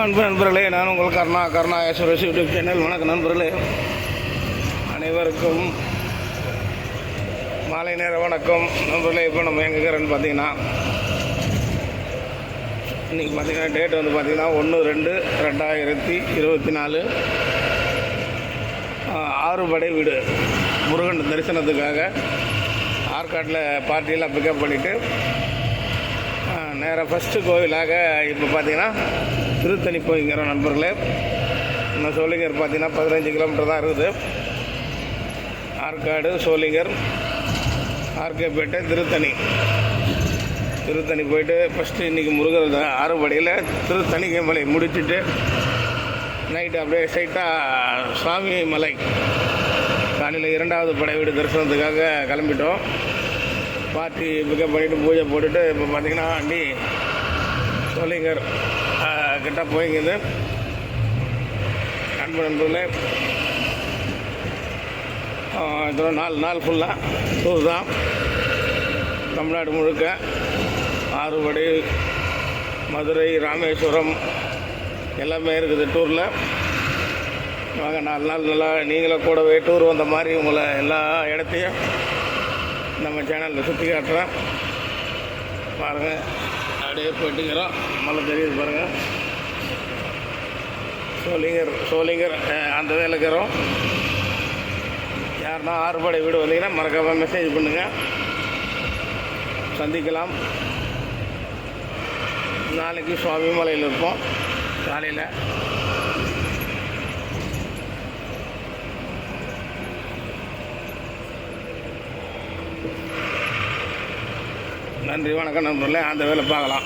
அன்பு நண்பர்களே நான் உங்கள் கருணா கருணா சுரேஷ் யூடியூப் சேனல். வணக்கம் நண்பர்களே. அனைவருக்கும் மாலை நேர வணக்கம். நண்பர்களே இப்போ நம்ம எங்கே இருக்கிறோன்னு பார்த்தீங்கன்னா இன்றைக்கி பார்த்தீங்கன்னா டேட் வந்து பார்த்தீங்கன்னா ஒன்று ரெண்டு ரெண்டாயிரத்தி இருபத்தி நாலு ஆறுபடை வீடு. முருகன் தரிசனத்துக்காக ஆற்காட்டில் பார்ட்டியெல்லாம் பிக்கப் பண்ணிவிட்டு நேராக ஃபஸ்ட்டு கோவிலாக இப்போ பார்த்தீங்கன்னா திருத்தணி போய்க்கிறோம் நண்பர்களே இன்னும் சோளிங்கர் பார்த்தீங்கன்னா பதினஞ்சு கிலோமீட்டர் தான் இருக்குது. ஆற்காடு சோளிங்கர் ஆர்கேப்பேட்டை திருத்தணி. திருத்தணி போயிட்டு ஃபஸ்ட்டு இன்றைக்கி முருகர் ஆறுபடியில் திருத்தணிகை மலை முடிச்சுட்டு நைட்டு அப்படியே ஸ்ட்ரைட்டாக சுவாமி மலை காலையில் இரண்டாவது படை வீடு தரிசனத்துக்காக கிளம்பிட்டோம். பார்ட்டி பிக்கப் பண்ணிவிட்டு பூஜை போட்டுட்டு இப்போ பார்த்தீங்கன்னா அண்டி சோளிங்கர் கிட்ட போய்ங்குது அன்பு நண்பர்களே ஆஹ், நாலு நாள் ஃபுல்லாக டூர் தான் தமிழ்நாடு முழுக்க ஆறுபடை மதுரை ராமேஸ்வரம் எல்லாமே இருக்குது டூரில் வாங்க நாலு நாள் நல்லா நீங்களும் கூடவே டூர் வந்த மாதிரி உங்களை எல்லா இடத்தையும் நம்ம சேனலில் சுற்றி காட்டுறேன். பாருங்கள் அப்படியே போயிட்டுக்கிறோம். மழை தெரியுது பாருங்கள் சோளிங்கர் சோலிங்கர் அந்த வேலை இருக்கிறோம். யாருன்னா ஆறுபாடை வீடு வந்தீங்கன்னா மறக்காமல் மெசேஜ் பண்ணுங்கள் சந்திக்கலாம். நாளைக்கு சுவாமி மலையில் இருப்போம். காலையில். நன்றி வணக்கம் நண்பர்களே. அந்த வேலை பார்க்கலாம்.